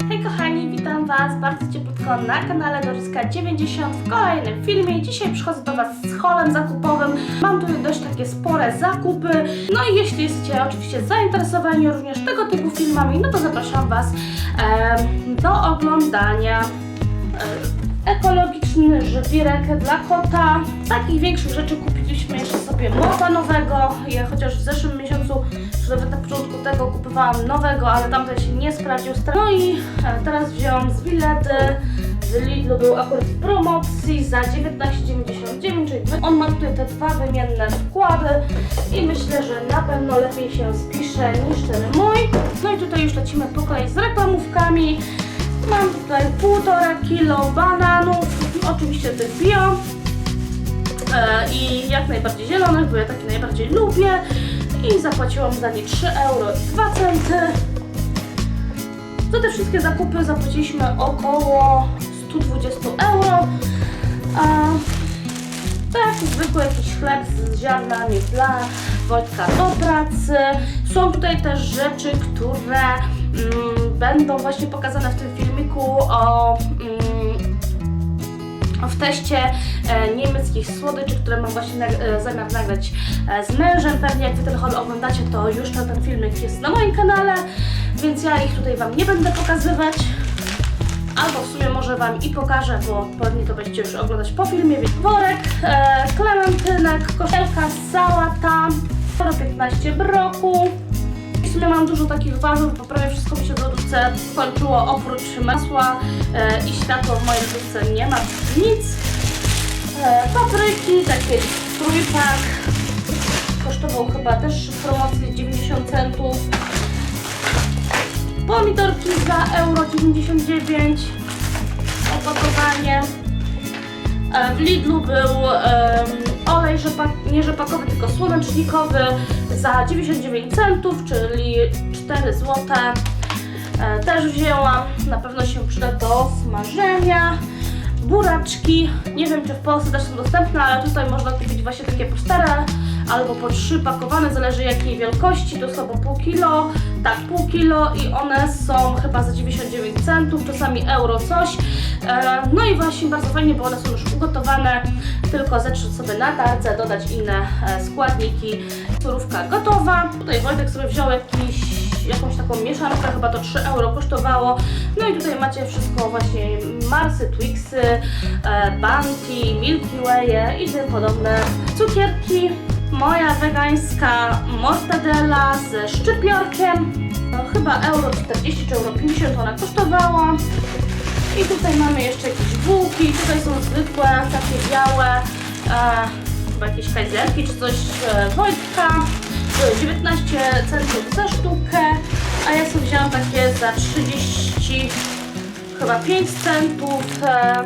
Hej kochani, witam Was bardzo cieplutko na kanale Doriska 90 w kolejnym filmie. Dzisiaj przychodzę do Was z holem zakupowym. Mam tu dość takie spore zakupy. No i jeśli jesteście oczywiście zainteresowani również tego typu filmami, no to zapraszam Was em, do oglądania. Em, ekologiczny żwirek dla kota. Takich większych rzeczy kupiliśmy jeszcze sobie mopa nowego. Ja chociaż w zeszłym miesiącu, czy nawet na początku tego kupowałam nowego, ale tamten się nie sprawdził. No i e, teraz wzięłam z Willety. Z Lidlu był akurat w promocji za 19,99, czyli on ma tutaj te dwa wymienne wkłady i myślę, że na pewno lepiej się spisze niż ten mój. No i tutaj już lecimy po kolei z reklamówkami. Mam tutaj półtora kilo bananów, oczywiście tych bio i jak najbardziej zielonych, bo ja takie najbardziej lubię i zapłaciłam za nie 3 euro i 2 centy. Za te wszystkie zakupy zapłaciliśmy około 120 euro. A tak, zwykły jakiś chleb z ziarnami dla Wojtka do pracy. Są tutaj też rzeczy, które mm, będą właśnie pokazane w tym filmiku o, mm, w teście e, niemieckich słodyczy, które mam właśnie nag- e, zamiar nagrać e, z mężem. Pewnie jak Wy ten haul oglądacie, to już ten, ten filmik jest na moim kanale, więc ja ich tutaj Wam nie będę pokazywać. Albo w sumie może Wam i pokażę, bo pewnie to będziecie już oglądać po filmie. Więc Worek, e, klementynek, koszelka, sałata, 15 broku. W sumie mam dużo takich warzyw, bo prawie wszystko mi się w lodówce skończyło, oprócz masła e, i światła w mojej lodówce nie ma nic. E, papryki, takie trójpak, kosztował chyba też w promocji 90 centów. Pomidorki za euro 99 opakowanie. E, W Lidlu był em, olej rzepak, nie rzepakowy, tylko słonecznikowy za 99 centów, czyli 4 zł. E, Też wzięłam, na pewno się przyda do smażenia. Buraczki, nie wiem czy w Polsce też są dostępne, ale tutaj można kupić właśnie takie po cztery albo po trzy pakowane, zależy jakiej wielkości, to są po pół kilo, tak pół kilo i one są chyba za 99 centów, czasami euro coś. E, No i właśnie bardzo fajnie, bo one są już ugotowane, tylko zetrzeć sobie na tarce, dodać inne e, składniki. Surówka gotowa. Tutaj Wojtek sobie wziął jakiś, jakąś taką mieszankę, chyba to 3 euro kosztowało. No i tutaj macie wszystko właśnie Marsy, Twixy, e, Bounty, Milky Way i tym podobne cukierki. Moja wegańska mortadela ze szczypiorkiem. No, chyba euro 40 czy euro 50 ona kosztowała. I tutaj mamy jeszcze jakieś bułki, tutaj są zwykłe, takie białe, e, chyba jakieś kajzerki czy coś e, Wojtka. Były 19 centów za sztukę, a ja sobie wzięłam takie za 30, chyba 5 centów. E,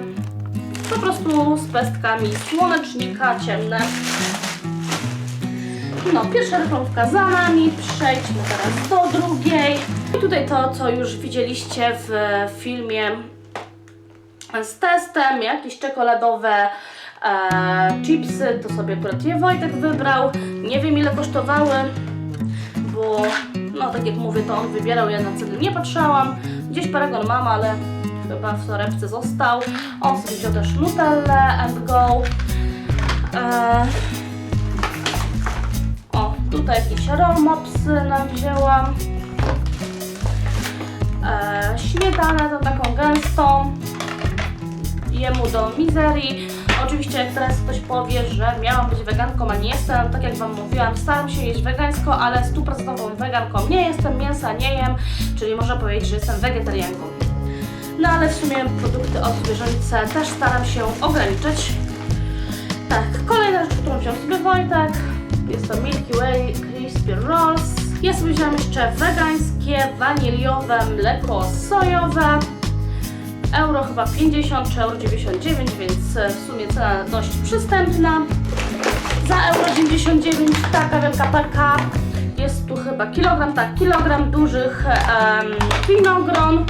po prostu z pestkami słonecznika ciemne. No, pierwsza reklamówka za nami, przejdźmy teraz do drugiej. I tutaj to, co już widzieliście w filmie z testem, jakieś czekoladowe e, chipsy, to sobie akurat je Wojtek wybrał. Nie wiem ile kosztowały, bo no tak jak mówię, to on wybierał, ja na ceny nie patrzałam. Gdzieś paragon mam, ale chyba w torebce został. On sobie wziął też Nutellę and Go. E, o, tutaj jakieś rollmopsy nam wzięłam. E, śmietanę tą taką gęstą. Jemu do mizerii. Oczywiście jak teraz ktoś powie, że miałam być weganką, a nie jestem, tak jak Wam mówiłam, staram się jeść wegańsko, ale stuprocentową weganką nie jestem, mięsa nie jem, czyli można powiedzieć, że jestem wegetarianką. No ale w sumie produkty odzwierzęce też staram się ograniczyć. Tak, kolejna rzecz, którą wziął sobie Wojtek, jest to Milky Way Crispy Rolls. Ja sobie jeszcze wegańskie, waniliowe mleko sojowe. Euro chyba 50 czy euro 99, więc e, w sumie cena dość przystępna. Za euro 99 taka wielka parka. Jest tu chyba kilogram, tak, kilogram dużych em, winogron,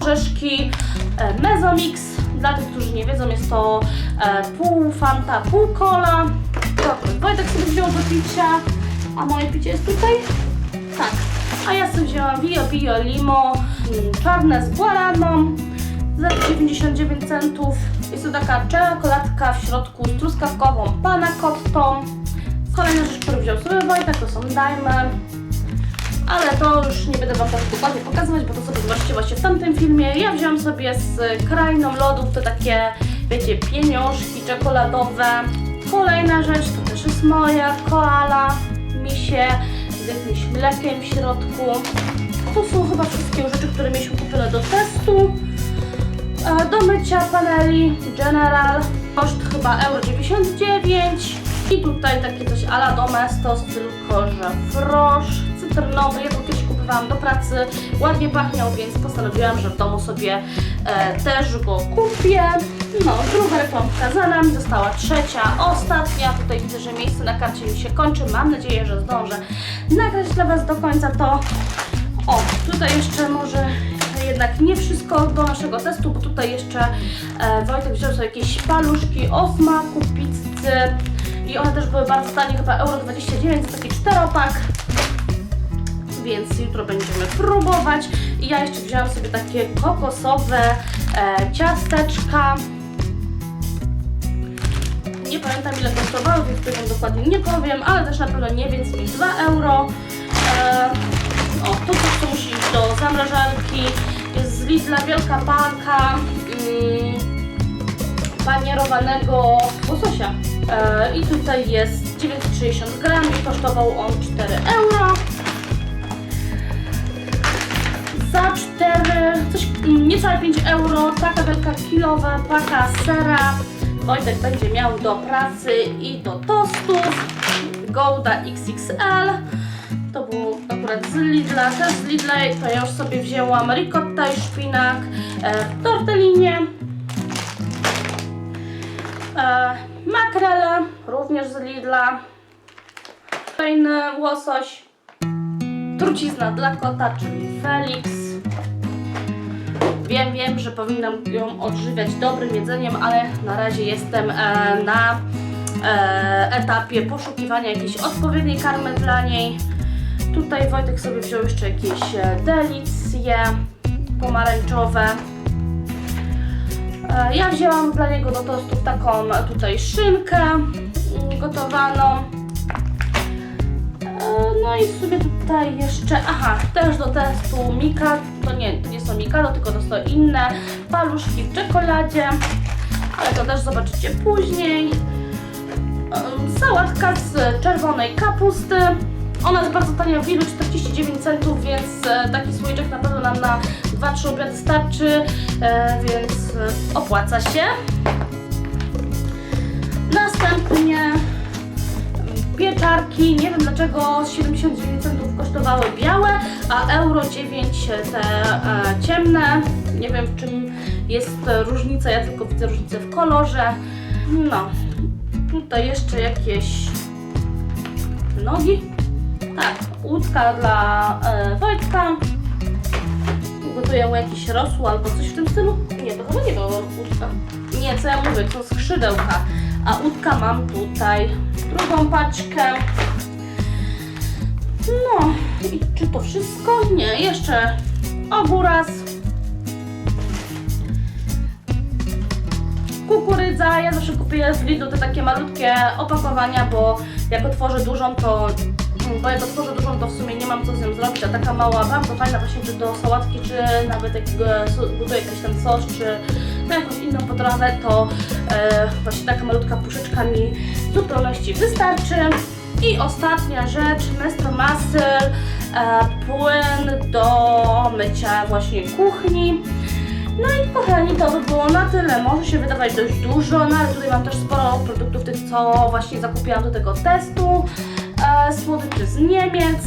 orzeszki, e, Mezomix. Dla tych, którzy nie wiedzą, jest to e, pół Fanta, pół Cola. Dobra, Wojtek sobie wziął do picia, a moje picie jest tutaj? Tak. A ja sobie wzięłam Bio Bio Limo czarne z guaraną za 99 centów. Jest to taka czekoladka w środku z truskawkową pana cottą. Kolejna rzecz, którą wziął sobie Wojtek, to są dajmy. Ale to już nie będę Wam tak dokładnie pokazywać, bo to sobie zobaczycie właśnie w tamtym filmie. Ja wziąłam sobie z krainą lodów te takie, wiecie, pieniążki czekoladowe. Kolejna rzecz, to też jest moja koala, misie z jakimś mlekiem w środku. To są chyba wszystkie rzeczy, które mieliśmy kupione do testu. E, Do mycia paneli General, koszt chyba euro 99 i tutaj takie coś ala Domestos, tylko że frosz cytrynowy, ja go kiedyś kupowałam do pracy, ładnie pachniał, więc postanowiłam, że w domu sobie e, też go kupię. No, druga reklamka za nami, została trzecia, ostatnia, tutaj widzę, że miejsce na karcie mi się kończy, mam nadzieję, że zdążę nagrać dla Was do końca to. O, tutaj jeszcze może jednak nie wszystko do naszego testu, bo tutaj jeszcze e, Wojtek wziął sobie jakieś paluszki o smaku pizzy i one też były bardzo tanie, chyba euro 29 za taki czteropak. Więc jutro będziemy próbować. I ja jeszcze wzięłam sobie takie kokosowe e, ciasteczka. Nie pamiętam ile kosztowały, więc wam dokładnie nie powiem, ale też na pewno nie więcej niż 2 euro. E, o, to coś, co musi iść do zamrażarki. Lidla wielka paka mm, panierowanego łososia. E, I tutaj jest 960 gram i kosztował on 4 euro. Za 4, coś niecałe 5 euro, taka wielka kilowa paka sera. Wojtek będzie miał do pracy i do tostów. Gouda XXL. Z Lidla, też z Lidla, to ja już sobie wzięłam ricotta i szpinak e, w tortellinie. E, makrele, również z Lidla. Kolejny łosoś. Trucizna dla kota, czyli Felix. Wiem, wiem, że powinnam ją odżywiać dobrym jedzeniem, ale na razie jestem e, na etapie poszukiwania jakiejś odpowiedniej karmy dla niej. Tutaj Wojtek sobie wziął jeszcze jakieś e, delicje pomarańczowe. E, Ja wzięłam dla niego do tostów taką tutaj szynkę mm, gotowaną. E, No i sobie tutaj jeszcze, aha, też do testu Mika, to nie, to nie są Mikado, tylko to są inne paluszki w czekoladzie, ale to też zobaczycie później. Sałatka z czerwonej kapusty. Ona jest bardzo tania w Lidlu, 49 centów, więc e, taki słoiczek na pewno nam na 2-3 obiady starczy, e, więc e, opłaca się. Następnie pieczarki, nie wiem dlaczego 79 centów kosztowały białe, a euro 9 te ciemne. Nie wiem w czym jest różnica, ja tylko widzę różnicę w kolorze. No, tutaj jeszcze jakieś nogi. Tak, łódka dla e, Wojtka. Gotuję mu jakiś rosół albo coś w tym stylu. Nie, to chyba nie było łódka. Nie, co ja mówię, to są skrzydełka. A łódka mam tutaj drugą paczkę. No, i czy to wszystko? Nie, jeszcze ogóras. Kukurydza, ja zawsze kupuję w Lidlu te takie malutkie opakowania, bo jak otworzę dużą, to bo jak otworzę dużą, to w sumie nie mam co z nią zrobić, a taka mała, bardzo fajna właśnie czy do sałatki, czy nawet jak so- gotuję jakiś ten sos, czy na jakąś inną potrawę, to e, właśnie taka malutka puszeczka mi w zupełności wystarczy. I ostatnia rzecz, Mestro Muscle, e, płyn do mycia właśnie kuchni. No i kochani, to by było na tyle. Może się wydawać dość dużo, no ale tutaj mam też sporo produktów tych, co właśnie zakupiłam do tego testu. Słodyczy z Niemiec.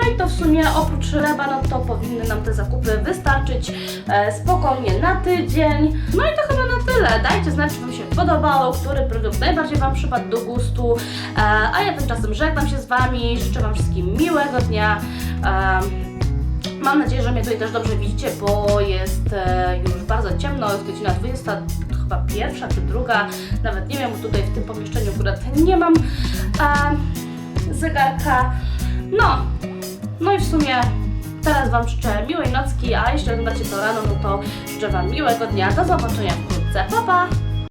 No i to w sumie oprócz chleba, no to powinny nam te zakupy wystarczyć e, spokojnie na tydzień. No i to chyba na tyle. Dajcie znać, czy Wam się podobało, który produkt najbardziej Wam przypadł do gustu. E, a ja tymczasem żegnam się z Wami. Życzę Wam wszystkim miłego dnia. E, Mam nadzieję, że mnie tutaj też dobrze widzicie, bo jest już bardzo ciemno, jest godzina 20, chyba pierwsza czy druga, nawet nie wiem, tutaj w tym pomieszczeniu akurat nie mam zegarka. No, no i w sumie Teraz Wam życzę miłej nocki, a jeśli oglądacie to rano, no to życzę Wam miłego dnia. Do zobaczenia wkrótce. Pa, pa!